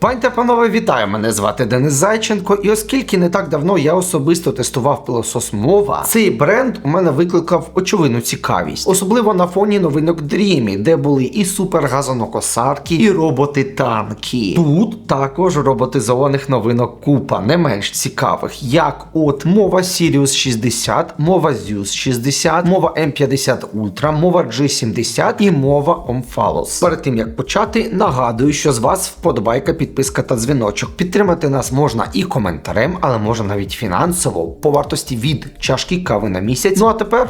Пані та панове, вітаю! Мене звати Денис Зайченко, і оскільки не так давно я особисто тестував пилосос мова, цей бренд у мене викликав очевидну цікавість, особливо на фоні новинок Дрімі, де були і супергазонокосарки, і роботи-танки. Тут також роботизованих новинок купа, не менш цікавих, як от мова Sirius 60, мова Zeus 60, мова M50 Ultra, мова G70 і мова Omphalos. Перед тим як почати, нагадую, що з вас вподобайка, підписка та дзвіночок. Підтримати нас можна і коментарем, але можна навіть фінансово по вартості від чашки кави на місяць. Ну а тепер.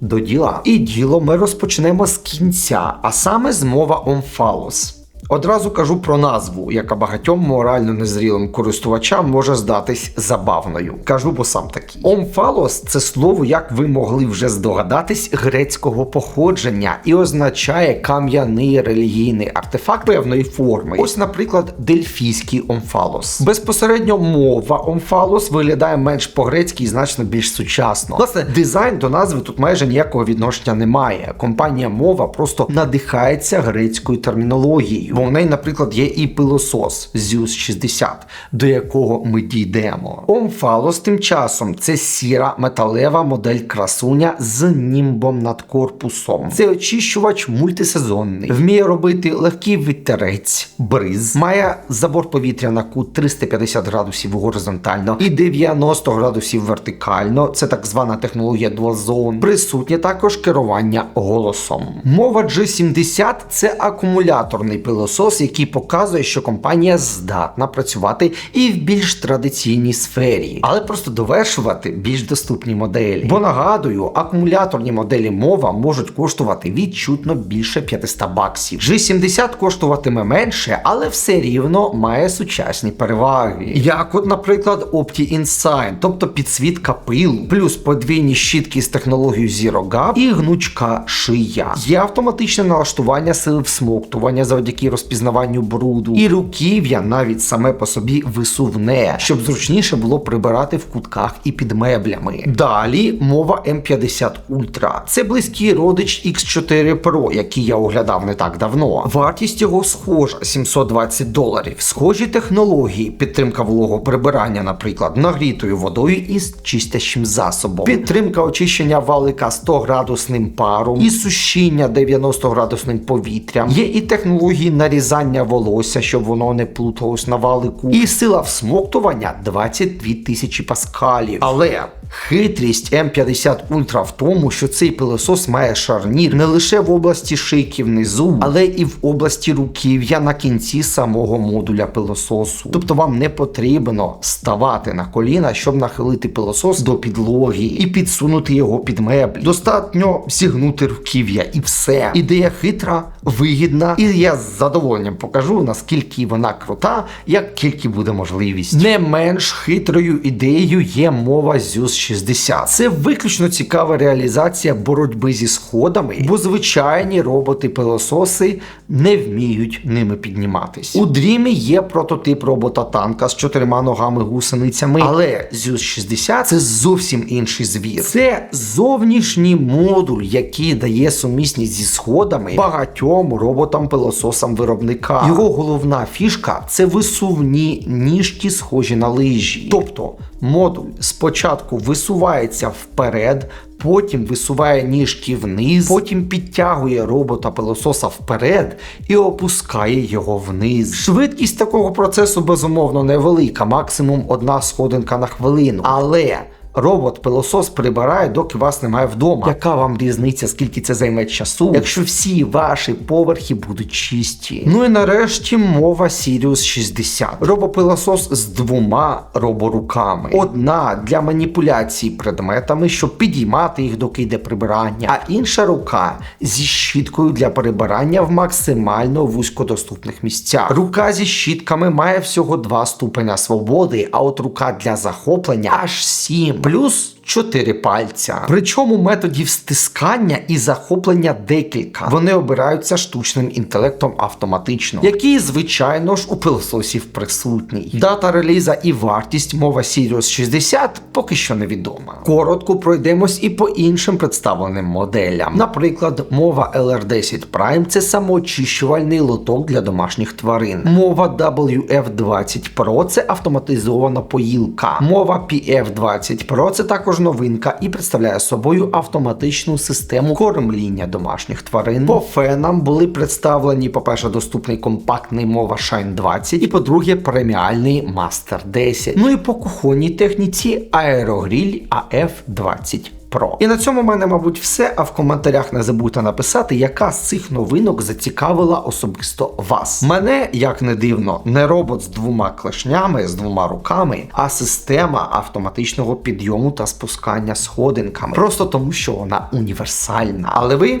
До діла. І діло ми розпочнемо з кінця, а саме з мова Omphalos. Одразу кажу про назву, яка багатьом морально незрілим користувачам може здатись забавною. Кажу, бо сам такий. Омфалос це слово, як ви могли вже здогадатись, грецького походження і означає кам'яний релігійний артефакт певної форми. Ось, наприклад, дельфійський омфалос. Безпосередньо мова омфалос виглядає менш по-грецьки і значно більш сучасно. Власне, дизайн до назви тут майже ніякого відношення немає. Компанія мова просто надихається грецькою термінологією. Бо в неї, наприклад, є і пилосос Zeus 60, до якого ми дійдемо. Омфалос тим часом це сіра металева модель красуня з німбом над корпусом. Це очищувач мультисезонний, вміє робити легкий вітерець, бриз, має забор повітря на кут 350 градусів горизонтально і 90 градусів вертикально. Це так звана технологія Dual Zone. Присутнє також керування голосом. Мова G70 це акумуляторний пилосос, який показує, що компанія здатна працювати і в більш традиційній сфері, але просто довершувати більш доступні моделі. Бо нагадую, акумуляторні моделі мова можуть коштувати відчутно більше 500 баксів. G70 коштуватиме менше, але все рівно має сучасні переваги. Як, от, наприклад, Opti Insign, тобто підсвітка пилу, плюс подвійні щітки з технологією Zero Gap і гнучка шия. Є автоматичне налаштування сили всмоктування завдяки розпізнаванню бруду, і руків'я навіть саме по собі висувне, щоб зручніше було прибирати в кутках і під меблями. Далі мова M50 Ultra. Це близький родич X4 Pro, який я оглядав не так давно. Вартість його схожа 720 доларів. Схожі технології, підтримка вологого прибирання, наприклад, нагрітою водою із чистящим засобом, підтримка очищення валика 100 градусним паром і сушіння 90 градусним повітрям. Є і технології нарізання волосся, щоб воно не плуталось на валику, і сила всмоктування 22 тисячі паскалів. Але Хитрість М50 Ультра в тому, що цей пилосос має шарнір не лише в області шийки внизу, але і в області руків'я на кінці самого модуля пилососу. Тобто вам не потрібно ставати на коліна, щоб нахилити пилосос до підлоги і підсунути його під меблі. Достатньо зігнути руків'я і все. Ідея хитра, вигідна, і я з задоволенням покажу, наскільки вона крута, як тільки буде можливість. Не менш хитрою ідеєю є мова Zeus 60. Це виключно цікава реалізація боротьби зі сходами, бо звичайні роботи-пилососи не вміють ними підніматись. У Дрімі є прототип робота танка з чотирма ногами гусеницями, але Zeus 60 це зовсім інший звір. Це зовнішній модуль, який дає сумісність зі сходами багатьом роботам-пилососам виробника. Його головна фішка це висувні ніжки, схожі на лижі. Тобто модуль спочатку висувається вперед, потім висуває ніжки вниз, потім підтягує робота пилососа вперед і опускає його вниз. Швидкість такого процесу безумовно невелика, максимум одна сходинка на хвилину. Але Робот-пилосос прибирає, доки вас немає вдома. Яка вам різниця, скільки це займе часу, якщо всі ваші поверхи будуть чисті? Ну і нарешті мова Sirius 60. Робопилосос з двома роборуками. Одна для маніпуляції предметами, щоб підіймати їх, доки йде прибирання, а інша рука зі щіткою для прибирання в максимально вузькодоступних місцях. Рука зі щітками має всього два ступеня свободи, а от рука для захоплення аж сім. Плюс чотири пальця. Причому методів стискання і захоплення декілька. Вони обираються штучним інтелектом автоматично, який, звичайно ж, у пилососів присутній. Дата реліза і вартість мова Sirius 60 поки що невідома. Коротко пройдемось і по іншим представленим моделям. Наприклад, мова LR10 Prime це самоочищувальний лоток для домашніх тварин. Мова WF20 Pro це автоматизована поїлка. Мова PF20 Pro це також новинка і представляє собою автоматичну систему кормління домашніх тварин. По фенам були представлені, по-перше, доступний компактний мова Shine 20 і по-друге, преміальний Master 10. Ну і по кухонній техніці аерогріль AF20 Pro. І на цьому в мене, мабуть, все. А в коментарях не забудьте написати, яка з цих новинок зацікавила особисто вас. Мене, як не дивно, не робот з двома клешнями, з двома руками, а система автоматичного підйому та спускання сходинками. Просто тому, що вона універсальна. Але ви.